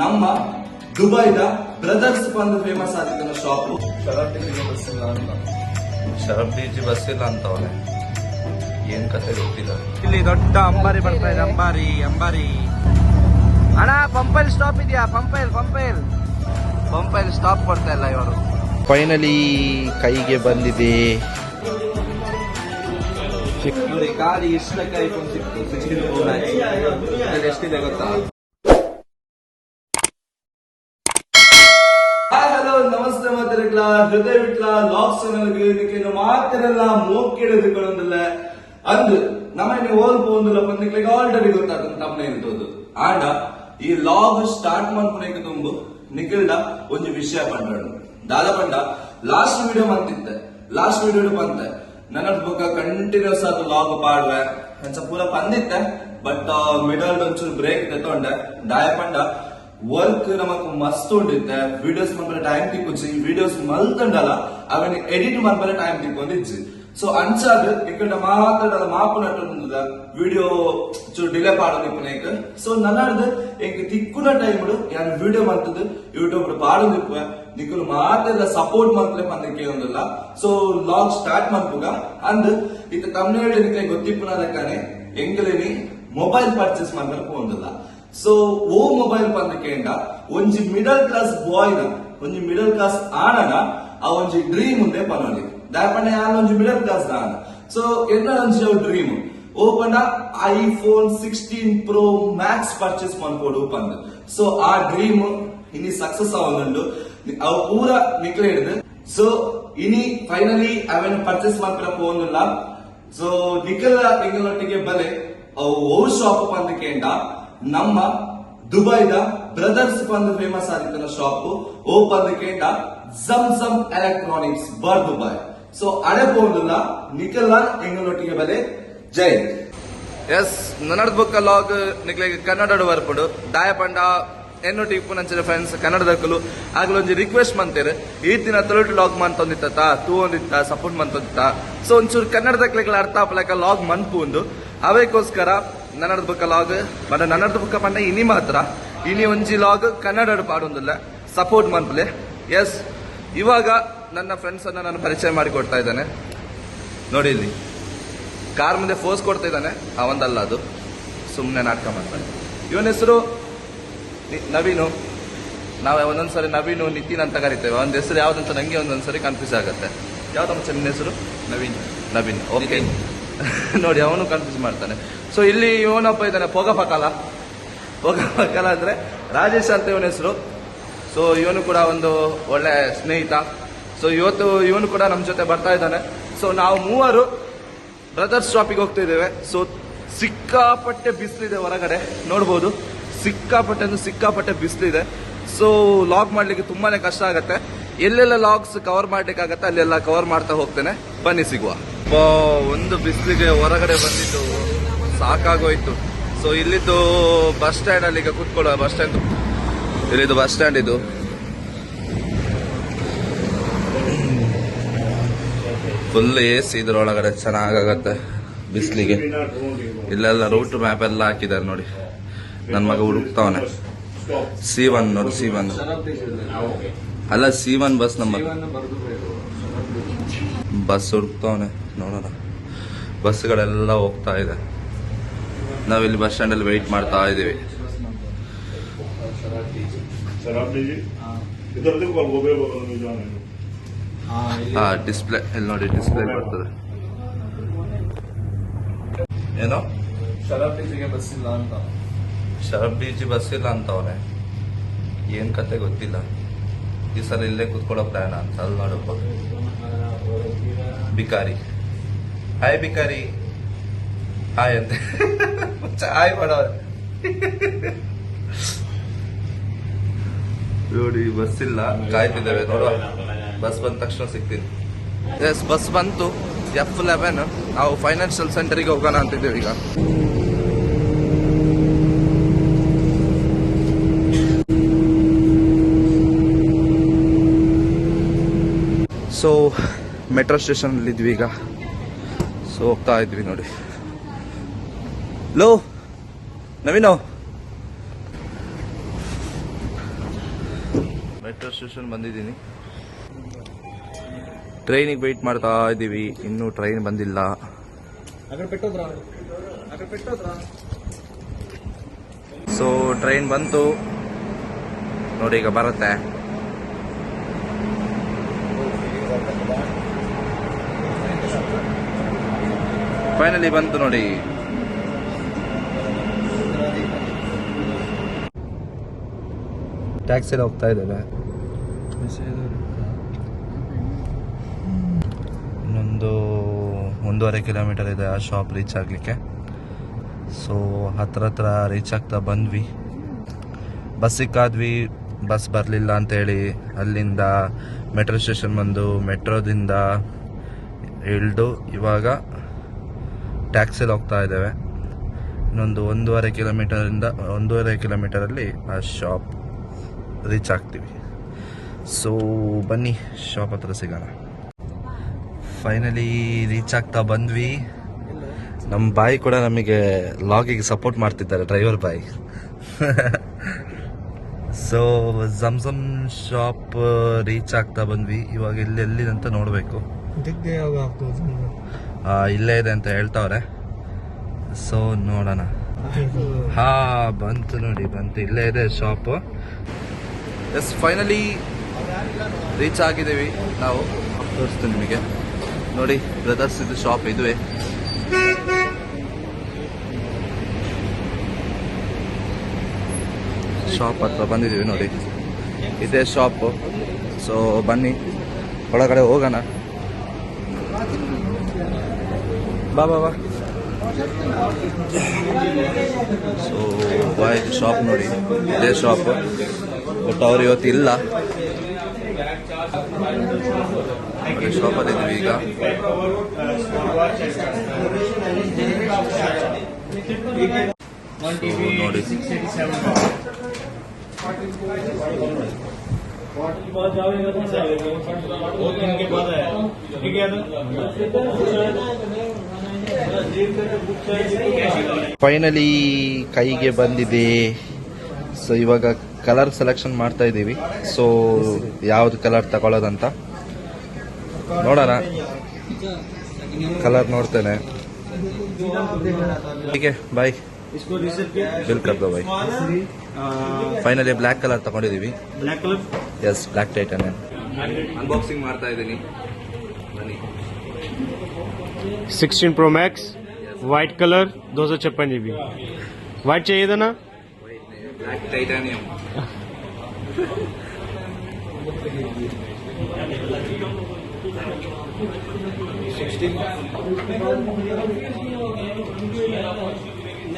ನಮ್ಮ ದುಬೈದ ಬ್ರದರ್ಸ್ ಬಂದು ಫೇಮಸ್ ಆಗಿದ್ದ ಶಾಪ್ ಶರತ್ತಿಗೆ ಬಸ್ ಇಲ್ಲ ಅಂತ. ಶರತ್ ಜಿ ಬಸ್ ಇಲ್ಲ ಅಂತವನೆ. ಏನ್ ಕತೆ ಗೊತ್ತಿಲ್ಲ. ಇಲ್ಲಿ ದೊಡ್ಡ ಅಂಬಾರಿ ಬರ್ತಾ ಇದೆ ಅಂಬಾರಿ ಅಂಬಾರಿ. ಅಣ್ಣ ಪಂಪೈಲ್ ಸ್ಟಾಪ್ ಇದೆಯಾ? ಪಂಪೈಲ್ ಪಂಪೈಲ್ ಪಂಪೈಲ್ ಸ್ಟಾಪ್ ಕೊಡ್ತಾ ಇಲ್ಲ ಇವರು. ಫೈನಲಿ ಕೈಗೆ ಬಂದಿದೆ. ಚಿಕ್ಕ ಗಾಡಿ ಇಷ್ಟ ಕೈ ಸಿಕ್ತು ಎಷ್ಟಿದೆ ಗೊತ್ತಾ ಹಾಯ್ ಹಲೋ ಮಾತಿರಕ್ಲ ಹೃದಯ ಬಿಟ್ಲ ಲಾಕ್ಸ್ ಇದಕ್ಕೆ ಮಾತಿರಲ್ಲ ಮೋಕಿಡದುಕೊಳ್ಳೊಂದಿಲ್ಲ ಅಂದು ನಮ್ಮನೆ ಓಲ್ ಪೋಂದಿಲ್ಲ ಪಂದಿಕ್ಲಿಗೆ ಆಲ್ರೆಡಿ ಗೊತ್ತಾಗ್ತದೆ ತಮ್ಮನೆ ಇರ್ತದ್ದು ಆಂಡ ಈ ಲಾಗ್ ಸ್ಟಾರ್ಟ್ ಮಾಡ್ಕೊಳಕ್ಕೆ ತುಂಬು? ನಿಖಿಲ್ಡ ಒಂದು ವಿಷಯ ಪಂಡ ದಾದ ಪಂಡ ಲಾಸ್ಟ್ ವಿಡಿಯೋ ಮಂತಿತ್ತೆ ಲಾಸ್ಟ್ ವಿಡಿಯೋ ಬಂತೆ. ನನ್ನ ಬುಕ್ಕ ಕಂಟಿನ್ಯೂಸ್ ಆದ ಲಾಗ್ ಪಾಡ್ವೆ. ಎಂಚ ಪೂರ ಪಂದಿತ್ತೆ ಬಟ್ ಮಿಡಲ್ ಒಂಚೂರು ಬ್ರೇಕ್ ತೆತ್ತೊಂಡೆ ದಾಯ ಪಂಡ ವರ್ಕ್ ನಮಕ್ ಮಸ್ತ್ ಉಂಡಿತ್ತೆ ವಿಡಿಯೋಸ್ ಮನ್ಪರ ಟೈಮ್ ತಿಕ್ಕೊಂಚಿ ವಿಡಿಯೋಸ್ ಮಲ್ತಂಡಲ್ಲ ಅವನ್ ಎಡಿಟ್ ಮನ್ಪರ ಟೈಮ್ ತಿಕ್ಕೊಂಡಿಜ್ಜಿ ಸೊ ಅಂಚಾದ್ ಇಕ್ಕಂಡ ಮಾತಾಡಲ್ಲ ಮಾಪುನಟ್ಟ ವಿಡಿಯೋ ಚೂರು ಡಿಲೇ ಪಾಡೋದು ಇಪ್ಪನೇಕ್ ಸೊ ನನ್ನಡ್ದು ಎಂಕ್ ತಿಕ್ಕುನ ಟೈಮ್ ಯಾನ್ ವಿಡಿಯೋ ಮಂತದ್ದು ಯೂಟ್ಯೂಬ್ ಪಾಡೋದು ಇಪ್ಪ ನಿಕ್ಕಲು ಮಾತೆಲ್ಲ ಸಪೋರ್ಟ್ ಮಂತ್ಲೆ ಪಂದಕ್ಕೆ ಒಂದಿಲ್ಲ ಸೊ ಲಾಗ್ ಸ್ಟಾರ್ಟ್ ಮಾಡ್ಪುಗ ಅಂದ್ ಇತ್ತ ತಮಿಳ್ನಾಡು ನಿಕ್ಕೆ ಗೊತ್ತಿಪ್ಪುನ ಲೆಕ್ಕನೆ ಎಂಗಲೇನಿ ಮೊಬೈಲ್ ಪರ್ಚೇಸ್ ಮಾಡ್ಬೇಕು ಒಂದಿಲ್ಲ ಸೊ ಓ ಮೊಬೈಲ್ ಪಂದಕೆಂಡ ಒಂಜಿ ಮಿಡಲ್ ಕ್ಲಾಸ್ ಬಾಯ್ನ ಒಂಜಿ ಮಿಡಲ್ ಕ್ಲಾಸ್ ಆನನ ಆ ಒಂಜಿ ಡ್ರೀಮ್ ಉಂದೆ ಪನೊಲಿ ದಾಪಂಡ ಯಾನ್ ಒಂಜಿ ಮಿಡಲ್ ಕ್ಲಾಸ್ ಆನ ಸೊ ಎನ್ನ ಒಂಜಿ dream open iPhone sixteen pro max purchase ಮಾಡ್ಕೊಡು ಪಂದ್ ಸೊ ಆ ಡ್ರೀಮ್ ಇನಿ ಸಕ್ಸಸ್ ಆವೊಂದುಂಡು ಅವು ಪೂರ ನಿಕ್ಲೆ ಸೊ ಇನಿ ಫೈನಲಿ ಅವೇನು ಪರ್ಚೇಸ್ ಮಾಡ್ಕೊಳ ಹೋಗಿಲ್ಲ ಸೊ ನಿಖಿಲ್ ಒಟ್ಟಿಗೆ ಬಲೆ, ಅವು ಓ ಶಾಪ್ ಪಂದಕೆಂಡ ನಮ್ಮ ದುಬೈದ ಬ್ರದರ್ಸ್ ಬಂದು ಫೇಮಸ್ ಆಗಿದ್ದ ಶಾಪ್ ಓಪನ್ ಕೇಟ ಜಮ್ ಎಲೆಕ್ಟ್ರಾನಿಕ್ಸ್ ಬರ್ ದುಬೈ ಸೊ ಅಡೆ ಪೋಂದಿಲ್ಲ ನಿಖಿಲ್ ಎಂಗಳೊಟ್ಟಿಗೆ ಬಲೆ ಜೈ ಎಸ್ ನನ್ನಡ ಬುಕ್ ಲಾಗ್ ನಿಕ್ಲೆಗ್ ಕನ್ನಡ ಬರ್ಪುಡು ದಾಯ ಪಂಡ ಎನ್ನೊಟ್ಟಿಗೆ ಇಪ್ಪುನಂಚಿನ ಫ್ರೆಂಡ್ಸ್ ಕನ್ನಡದಕ್ಕಲು. ಆಗ್ಲ ಒಂದು ರಿಕ್ವೆಸ್ಟ್ ಮಂತೇರು. ಈ ದಿನ ತೊಲಟು ಲಾಗ್ ಮಂತೊಂದಿತ್ತ ತೂ ಒಂದಿತ್ತ ಸಪೋರ್ಟ್ ಮಂತೊಂದಿತ್ತ ಸೊ ಒಂಚೂರು ಕನ್ನಡದಕ್ಲೆಗ್ಲ ಅರ್ಥ ಆಪಲಕ ಲಾಗ್ ಮನ್ಪುಂದು ಅವಕ್ಕೋಸ್ಕರ ನನ್ನಡ ಬುಕ್ಕ ಲಾಗ್ ಬಟ್ ನನ್ನಡದ ಬುಕ್ಕ ಪಂಡ ಇನಿ ಮಾತ್ರ. ಇನಿ ಒಂಜಿ ಲಾಗ್ ಕನ್ನಡ ಪಾಡೊಂದಿಲ್ಲ ಸಪೋರ್ಟ್ ಮಾಡ್ಬಲೆ ಎಸ್ ಇವಾಗ ನನ್ನ ಫ್ರೆಂಡ್ಸ್ ಅನ್ನ ನಾನು ಪರಿಚಯ ಮಾಡಿಕೊಡ್ತಾ ಇದ್ದಾನೆ. ನೋಡಿ ಇಲ್ಲಿ. ಕಾರ್ ಮುಂದೆ ಫೋರ್ಸ್ ಕೊಡ್ತಾ ಇದ್ದಾನೆ. ಅವಂದಲ್ಲ ಅದು. ಸುಮ್ಮನೆ ನಾಟಕ ಮಾಡ್ತಾನೆ. ಇವನ ಹೆಸರು ನವೀನು. ನಾವು ಒಂದೊಂದ್ಸರಿ ನವೀನು, ನಿತಿನ್ ಅಂತ ಕರಿತೇವೆ. ಅವನ ಹೆಸರು ಯಾವ್ದಂತ ನಂಗೆ ಒಂದೊಂದ್ಸರಿ ಕನ್ಫ್ಯೂಸ್ ಆಗುತ್ತೆ. ಯಾವ್ದು ಚೆನ್ನ ಹೆಸರು? ನವೀನ್. ನವೀನ್. ಓಕೆ ನೋಡಿ, ಅವನು ಕನ್ಫ್ಯೂಸ್ ಮಾಡ್ತಾನೆ. ಸೊ ಇಲ್ಲಿ ಇವನಪ್ಪ ಇದ್ದಾನೆ ಪೋಗಪಕಾಲ ಪೋಗಪಕಾಲ ಪೊಗ ಅಂದ್ರೆ ರಾಜೇಶ್ ಅಂತ ಇವನ ಹೆಸರು. ಸೊ ಇವನು ಕೂಡ ಒಂದು ಒಳ್ಳೆ ಸ್ನೇಹಿತ. ಸೊ ಇವತ್ತು ಇವನು ಕೂಡ ನಮ್ಮ ಜೊತೆ ಬರ್ತಾ ಇದ್ದಾನೆ. ಸೊ ನಾವು ಮೂವರು ಬ್ರದರ್ಸ್ ಶಾಪಿಗೆ ಹೋಗ್ತಾ ಇದ್ದೇವೆ. ಸೊ ಸಿಕ್ಕಾಪಟ್ಟೆ ಬಿಸಿಲಿದೆ ಹೊರಗಡೆ. ನೋಡ್ಬೋದು. ಸಿಕ್ಕಾಪಟ್ಟೆ ಅಂದ್ರೆ ಸಿಕ್ಕಾಪಟ್ಟೆ ಬಿಸಿಲಿದೆ. ಸೊ ಲಾಗ್ ಮಾಡ್ಲಿಕ್ಕೆ ತುಂಬಾನೇ ಕಷ್ಟ ಆಗುತ್ತೆ. ಎಲ್ಲೆಲ್ಲ ಲಾಗ್ಸ್ ಕವರ್ ಮಾಡ್ಲಿಕ್ಕಾಗತ್ತೆ, ಅಲ್ಲೆಲ್ಲ ಕವರ್ ಮಾಡ್ತಾ ಹೋಗ್ತೇನೆ. ಬನ್ನಿ ಸಿಗುವ. ಅಬ್ಬಾ, ಒಂದು ಬಿಸಿಲಿಗೆ ಹೊರಗಡೆ ಬಂದಿದ್ದು ಸಾಕಾಗೋಯ್ತು. ಸೊ ಇಲ್ಲಿದ್ದು ಬಸ್ ಸ್ಟ್ಯಾಂಡ್ ಅಲ್ಲಿ ಈಗ ಕುತ್ಕೊಳ್ಳೋ ಬಸ್ ಸ್ಟ್ಯಾಂಡ್ ಇಲ್ಲಿದ್ದು ಬಸ್ ಸ್ಟ್ಯಾಂಡ್ ಇದು. ಫುಲ್ ಎ ಸಿ ಇದ್ರೊಳಗಡೆ ಚೆನ್ನಾಗಾಗತ್ತೆ ಬಿಸಿಲಿಗೆ. ಇಲ್ಲೆಲ್ಲ ರೂಟ್ ಮ್ಯಾಪ್ ಎಲ್ಲ ಹಾಕಿದ್ದಾರೆ ನೋಡಿ. ನನ್ನ ಮಗ ಹುಡುಕ್ತಾವನೆ. ಸಿ ಒನ್ ನೋಡಿ ಸಿ ಒನ್ ಅಲ್ಲ C one bus number bus ಹುಡುಕ್ತವನೆ ನೋಡೋಣ. ಬಸ್ಗಳೆಲ್ಲ ಹೋಗ್ತಾ ಇದೆ. ನಾವಿಲ್ಲಿ ಬಸ್ ಸ್ಟ್ಯಾಂಡಲ್ಲಿ ವೆಯ್ಟ್ ಮಾಡ್ತಾ ಇದ್ದೀವಿ. ಹಾಂ ಡಿಸ್ಪ್ಲೇ ಇಲ್ಲಿ ನೋಡಿ ಡಿಸ್ಪ್ಲೇ ಬರ್ತದೆ. ಏನೋ? ಶರಾಬ್ ಬೀಚಿಗೆ ಬಸ್ ಇಲ್ಲ ಅಂತ. ಶರಬ್ ಬೀಚಿ ಬಸ್ ಇಲ್ಲ ಅಂತವನೆ. ಏನು ಕತೆ ಗೊತ್ತಿಲ್ಲ. ಈ ಸಲ ಇಲ್ಲೇ ಕೂತ್ಕೊಳ್ಳೋ ಪ್ಲಾನ್ ಅಂತ ಅಲ್ಲಿ ನೋಡಪ್ಪ ಬಿಕಾರಿ. ಹಾಯ್ ಬಿಕಾರಿ. ಹಾಯ್ ಅಂತ. ಹಾಯ್ ಮಾಡವ್ರೆ ನೋಡಿ ಬಸ್ ಇಲ್ಲ. ಕಾಯ್ತಿದ್ದೇವೆ, ನೋಡುವ. ಬಸ್ ಬಂದ ತಕ್ಷಣ ಸಿಗ್ತೀನಿ. ಎಸ್ ಬಸ್ ಬಂತು. ಎಫ್ ಲೆವೆನ್ ನಾವು ಫೈನಾನ್ಷಿಯಲ್ ಸೆಂಟರಿಗೆ ಹೋಗೋಣ ಅಂತಿದ್ದೇವೆ ಈಗ. ಸೊ ಮೆಟ್ರೋ ಸ್ಟೇಷನ್ ಇದ್ವಿ ಈಗ. ಸೊ ಹೋಗ್ತಾ ಇದ್ವಿ ನೋಡಿ. ಲೋ, ನವೀನ? ಮೆಟ್ರೋ ಸ್ಟೇಷನ್ ಬಂದಿದ್ದೀನಿ. ಟ್ರೈನಿಗೆ ವೆಯ್ಟ್ ಮಾಡ್ತಾ ಇದ್ದೀವಿ. ಇನ್ನೂ ಟ್ರೈನ್ ಬಂದಿಲ್ಲ. ಸೊ ಟ್ರೈನ್ ಬಂತು. ನೋಡಿ, ಈಗ ಬರುತ್ತೆ. ಫೈನಲಿ ಬಂತು ನೋಡಿ. ಟ್ಯಾಕ್ಸಿಯಲ್ಲಿ ಹೋಗ್ತಾ ಇದ್ದೇವೆ ಇನ್ನೊಂದು ಒಂದೂವರೆ ಕಿಲೋಮೀಟರ್ ಇದೆ ಆ ಶಾಪ್ ರೀಚ್ ಆಗಲಿಕ್ಕೆ. ಸೊ ಹತ್ರ ಹತ್ರ ರೀಚ್ ಆಗ್ತಾ ಬಂದ್ವಿ. ಬಸ್ ಸಿಕ್ಕಾದ್ವಿ ಬಸ್ ಬರಲಿಲ್ಲ ಅಂತೇಳಿ ಅಲ್ಲಿಂದ ಮೆಟ್ರೋ ಸ್ಟೇಷನ್ ಬಂದು ಮೆಟ್ರೋದಿಂದ ಇಳಿದು ಇವಾಗ ಟ್ಯಾಕ್ಸಿಲಿ ಹೋಗ್ತಾ ಇದ್ದೇವೆ. ಇನ್ನೊಂದು ಒಂದೂವರೆ ಕಿಲೋಮೀಟರಿಂದ ಒಂದೂವರೆ ಕಿಲೋಮೀಟರಲ್ಲಿ ಆ ಶಾಪ್ ರೀಚ್ ಆಗ್ತೀವಿ. ಸೊ ಬನ್ನಿ ಶಾಪ್ ಹತ್ರ ಸಿಗೋಣ. ಫೈನಲಿ ರೀಚ್ ಆಗ್ತಾ ಬಂದ್ವಿ. ನಮ್ಮ ಬಾಯಿ ಕೂಡ ನಮಗೆ ಲಾಗಿಗೆ ಸಪೋರ್ಟ್ ಮಾಡ್ತಿದ್ದಾರೆ ಡ್ರೈವರ್ ಬಾಯಿ. ಸೊ ಝಮ್ಝಮ್ ಶಾಪ್ ರೀಚ್ ಆಗ್ತಾ ಬಂದ್ವಿ. ಇವಾಗ ಇಲ್ಲಿ ಎಲ್ಲಿದೆ ಅಂತ ನೋಡಬೇಕು ಇಲ್ಲೇ ಇದೆ ಅಂತ ಹೇಳ್ತಾವ್ರೆ. ಸೊ ನೋಡೋಣ. ಹಾ, ಬಂತು ನೋಡಿ, ಬಂತು. ಇಲ್ಲೇ ಇದೆ ಶಾಪ್ ಎಸ್ ಫೈನಲಿ ರೀಚ್ ಆಗಿದ್ದೀವಿ. ನಾವು ತೋರಿಸ್ತೀನಿ ನಿಮಗೆ. ನೋಡಿ ಬ್ರದರ್ಸ್ ಇದು ಶಾಪ್ ಇದುವೆ. ಶಾಪ್ ಹತ್ರ ಬಂದಿದ್ದೀವಿ ನೋಡಿ. ಇದೇ ಶಾಪ್ ಸೊ ಬನ್ನಿ. ಒಳಗಡೆ ಹೋಗೋಣ. ಬಾ ಬಾ ಬಾ. ಸೊ ಬಾಯ್ ಶಾಪ್ ನೋಡಿ? ಇದೇ ಶಾಪ್ ಬಟ್ ಅವ್ರು ಇವತ್ತು ಇಲ್ಲ. ಶಾಪಲ್ಲಿ ಇದ್ವಿ ಈಗ. ನೋಡಿ. ಫೈನಲಿ ಕೈಗೆ ಬಂದಿದೆ. ಸೊ ಇವಾಗ ಕಲರ್ ಸೆಲೆಕ್ಷನ್ ಮಾಡ್ತಾ ಇದ್ದೀವಿ. ಸೊ ಯಾವ್ದು ಕಲರ್ ತಗೊಳ್ಳೋದಂತ? ನೋಡೋಣ. ಕಲರ್ ನೋಡ್ತೇನೆ. ಹೀಗೆ ಬಾಯ್ ಬಿಲ್ ಕರ್ದ ಬಾಯ್ ಫೈನಲಿ ಬ್ಲ್ಯಾಕ್ ಕಲರ್ ತಗೊಂಡಿದ್ದೀವಿ black colour S black tighten unboxing ಮಾಡ್ತಾ ಇದ್ದೀನಿ ಬನ್ನಿ 16 प्रो मैक्स वाइट कलर दो सौ छप्पन जी बी वाइट चाहिए था ना ಬ್ಲ್ಯಾಕ್ ಟೈಟಾನಿಯಂ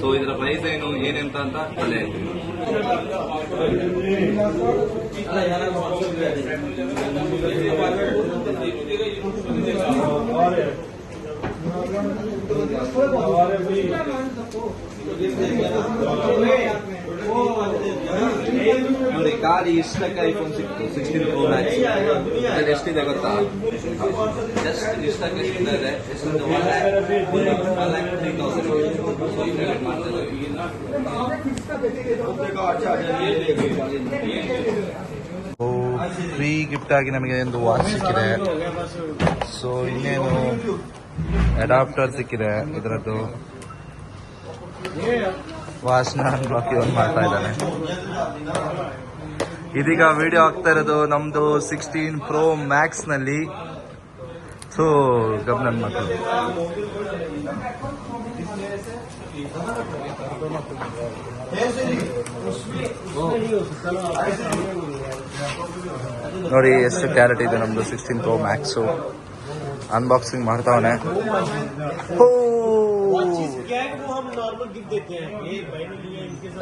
ಸೊ ಇದರ ಪ್ರೈಸ್ ಏನು ಏನಂತ ಅಂತ ತಲೆ ನೋಡಿ ಖಾಲಿ ಇಷ್ಟಕ್ಕೆ ಐಫೋನ್ ಸಿಕ್ತು ಸಿಕ್ಸ್ಟೀನ್ ಪ್ರೋ ಮ್ಯಾಕ್ಸ್ ಅದ್ರಲ್ಲಿ ಎಷ್ಟಿದೆ ಗೊತ್ತಾ? ಜಸ್ಟ್ ಇಷ್ಟಕ್ಕೆ ಎಷ್ಟಿದೆ ಫ್ರೀ ಗಿಫ್ಟ್ ಆಗಿ ನಮಗೆ ಒಂದು ವಾಚ್ ಸಿಕ್ಕಿದೆ. ಸೊ ಇನ್ನೇನು ಅಡಾಪ್ಟರ್ ಸಿಕ್ಕಿದೆ ಇದರದ್ದು. ವಾಚ್ನ ಅನ್ಲಾಕ್ ಮಾಡ್ತಾ ಇದ್ದಾನೆ. ಇದೀಗ ವಿಡಿಯೋ ಆಗ್ತಾ ಇರೋದು ನಮ್ದು ಸಿಕ್ಸ್ಟೀನ್ ಪ್ರೋ ಮ್ಯಾಕ್ಸ್ನಲ್ಲಿ. ಸೊ ಗಮನ ಮಕ್ಕಳು. ನೋಡಿ, ಎಷ್ಟು ಕ್ಯಾರೆಟ್ ಇದೆ ನಮ್ದು ಸಿಕ್ಸ್ಟೀನ್ ಪ್ರೋ ಮ್ಯಾಕ್ಸು ಅನ್ಬಾಕ್ಸಿಂಗ್ ಮಾಡ್ತಾವನೆ.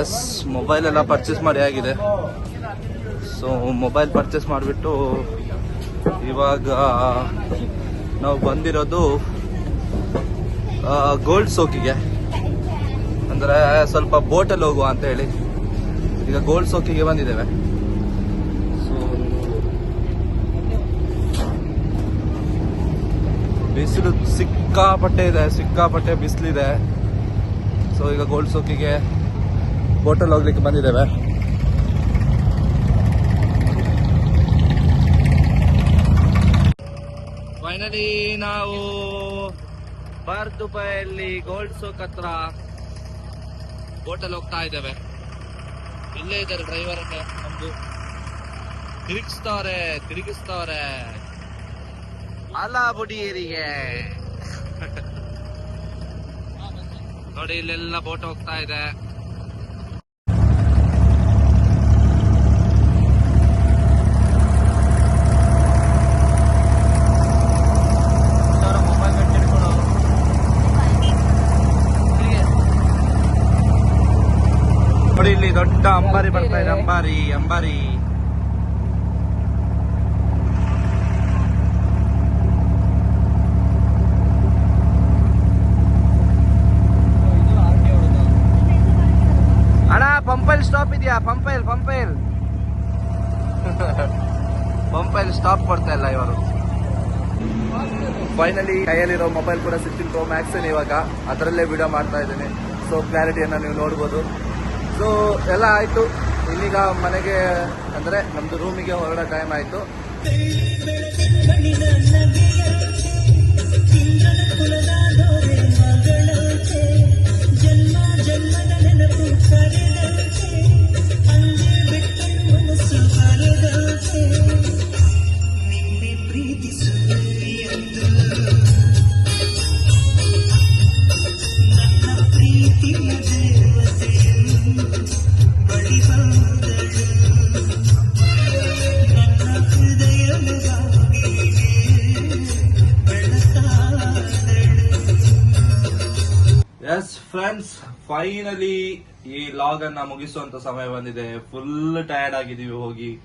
ಎಸ್ ಮೊಬೈಲ್ ಎಲ್ಲ ಪರ್ಚೇಸ್ ಮಾಡಿ ಆಗಿದೆ. ಸೊ ಮೊಬೈಲ್ ಪರ್ಚೇಸ್ ಮಾಡಿಬಿಟ್ಟು ಇವಾಗ ನಾವು ಬಂದಿರೋದು ಗೋಲ್ಡ್ ಸೋಕಿಗೆ ಅಂದರೆ ಸ್ವಲ್ಪ ಬೋಟಲ್ಲಿ ಹೋಗುವ ಅಂತ ಹೇಳಿ. ಈಗ ಗೋಲ್ಡ್ ಸೋಕಿಗೆ ಬಂದಿದ್ದೇವೆ ಸೊ ಬಿಸಿಲು ಸಿಕ್ಕಾಪಟ್ಟೆ ಇದೆ, ಸಿಕ್ಕಾಪಟ್ಟೆ ಬಿಸಿಲಿದೆ. ಸೊ ಈಗ ಗೋಲ್ಡ್ ಸೋಕಿಗೆ ಬೋಟಲ್ ಹೋಗ್ಲಿಕ್ಕೆ ಬಂದಿದ್ದೇವೆ. ಫೈನಲಿ ನಾವು ಬರ್ದುಬೈಯಲ್ಲಿ ಗೋಲ್ಡ್ ಸೋಕ್ ಹತ್ರ ಬೋಟಲ್ ಹೋಗ್ತಾ ಇದ್ದೇವೆ. ಇಲ್ಲೇ ಇದ್ದಾರೆ ಡ್ರೈವರ್ ನಮ್ದು. ತಿರುಗಿಸ್ತಾವ್ರೆ ತಿರುಗಿಸ್ತಾವ್ರೆ ಅಲ ಬುಡಿಯರಿಗೆ ನೋಡಿ, ಇಲ್ಲೆಲ್ಲ ಬೋಟ್ ಹೋಗ್ತಾ ಇದೆ. ನೋಡಿ, ಇಲ್ಲಿ ದೊಡ್ಡ ಅಂಬಾರಿ ಬರ್ತಾ ಇದೆ, ಅಂಬಾರಿ ಅಂಬಾರಿ ಅಣ್ಣ ಪಂಪೈಲ್ ಸ್ಟಾಪ್ ಇದೆಯಾ ಪಂಪೈಲ್ ಪಂಪೈಲ್ ಪಂಪೈಲ್ ಸ್ಟಾಪ್ ಕೊಡ್ತಾ ಇಲ್ಲ ಇವರು. ಫೈನಲಿ ಕೈಯಲ್ಲಿರೋ ಮೊಬೈಲ್ ಕೂಡ ಸಿಕ್ಸ್ಟೀನ್ ಪ್ರೋ ಮ್ಯಾಕ್ಸ್ ಇವಾಗ? ಅದರಲ್ಲೇ ವಿಡಿಯೋ ಮಾಡ್ತಾ ಇದ್ದೇನೆ. ಸೊ ಕ್ಲಾರಿಟಿಯನ್ನು ನೀವು ನೋಡ್ಬೋದು. ಸೊ ಎಲ್ಲ ಆಯಿತು. ಇನ್ನೀಗ ಮನೆಗೆ, ಅಂದರೆ ನಮ್ಮದು ರೂಮಿಗೆ ಹೊರಡೋ ಟೈಮ್ ಆಯ್ತು. ಫ್ರೆಂಡ್ಸ್ ಫೈನಲಿ ಈ ಲಾಗ್ ಅನ್ನ ಮುಗಿಸುವಂತ ಸಮಯ ಬಂದಿದೆ. ಫುಲ್ ಟಯರ್ಡ್ ಆಗಿದೀವಿ ಹೋಗಿ.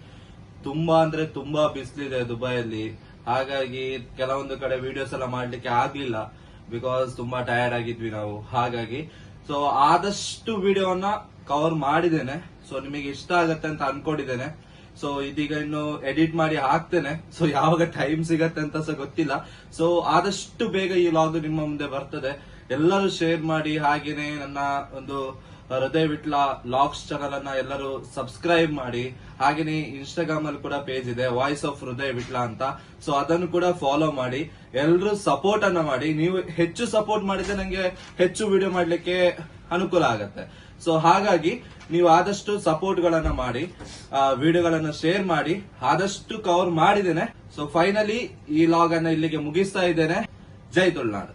ತುಂಬಾ ಅಂದ್ರೆ ತುಂಬಾ ಬಿಸಿಲಿದೆ ದುಬೈಯಲ್ಲಿ. ಹಾಗಾಗಿ ಕೆಲವೊಂದು ಕಡೆ ವಿಡಿಯೋಸ್ ಎಲ್ಲ ಮಾಡ್ಲಿಕ್ಕೆ ಆಗ್ಲಿಲ್ಲ. ಬಿಕಾಸ್ ತುಂಬಾ ಟಯರ್ಡ್ ಆಗಿದ್ವಿ ನಾವು. ಹಾಗಾಗಿ ಸೊ ಆದಷ್ಟು ವಿಡಿಯೋನ ಕವರ್ ಮಾಡಿದ್ದೇನೆ. ಸೊ ನಿಮಗೆ ಇಷ್ಟ ಆಗತ್ತೆ ಅಂತ ಅನ್ಕೊಂಡಿದ್ದೇನೆ. ಸೊ ಇದೀಗ ಇನ್ನು ಎಡಿಟ್ ಮಾಡಿ ಹಾಕ್ತೇನೆ. ಸೊ ಯಾವಾಗ ಟೈಮ್ ಸಿಗತ್ತೆ ಅಂತ ಸಹ ಗೊತ್ತಿಲ್ಲ. ಸೊ ಆದಷ್ಟು ಬೇಗ ಈ ಲಾಗ್ ನಿಮ್ಮ ಮುಂದೆ ಬರ್ತದೆ. ಎಲ್ಲರೂ ಶೇರ್ ಮಾಡಿ ಹಾಗೇನೆ ನನ್ನ ಒಂದು ಹೃದಯ ವಿಟ್ಲ ಲಾಗ್ಸ್ ಚಾನಲ್ ಅನ್ನ ಎಲ್ಲರೂ ಸಬ್ಸ್ಕ್ರೈಬ್ ಮಾಡಿ. ಹಾಗೇನೆ ಇನ್ಸ್ಟಾಗ್ರಾಮ್ ಅಲ್ಲಿ ಕೂಡ ಪೇಜ್ ಇದೆ ವಾಯ್ಸ್ ಆಫ್ ಹೃದಯ ವಿಟ್ಲ ಅಂತ. ಸೊ ಅದನ್ನು ಕೂಡ ಫಾಲೋ ಮಾಡಿ. ಎಲ್ಲರೂ ಸಪೋರ್ಟ್ ಅನ್ನ ಮಾಡಿ. ನೀವು ಹೆಚ್ಚು ಸಪೋರ್ಟ್ ಮಾಡಿದ್ರೆ ನಂಗೆ ಹೆಚ್ಚು ವಿಡಿಯೋ ಮಾಡ್ಲಿಕ್ಕೆ ಅನುಕೂಲ ಆಗತ್ತೆ. ಸೊ ಹಾಗಾಗಿ ನೀವು ಆದಷ್ಟು ಸಪೋರ್ಟ್ ಗಳನ್ನ ಮಾಡಿ ವಿಡಿಯೋಗಳನ್ನ ಶೇರ್ ಮಾಡಿ. ಆದಷ್ಟು ಕವರ್ ಮಾಡಿದ್ದೇನೆ. ಸೊ ಫೈನಲಿ ಈ ಲಾಗ್ ಅನ್ನ ಇಲ್ಲಿಗೆ ಮುಗಿಸ್ತಾ ಇದ್ದೇನೆ. ಜೈ ತುಳ್ನಾಡು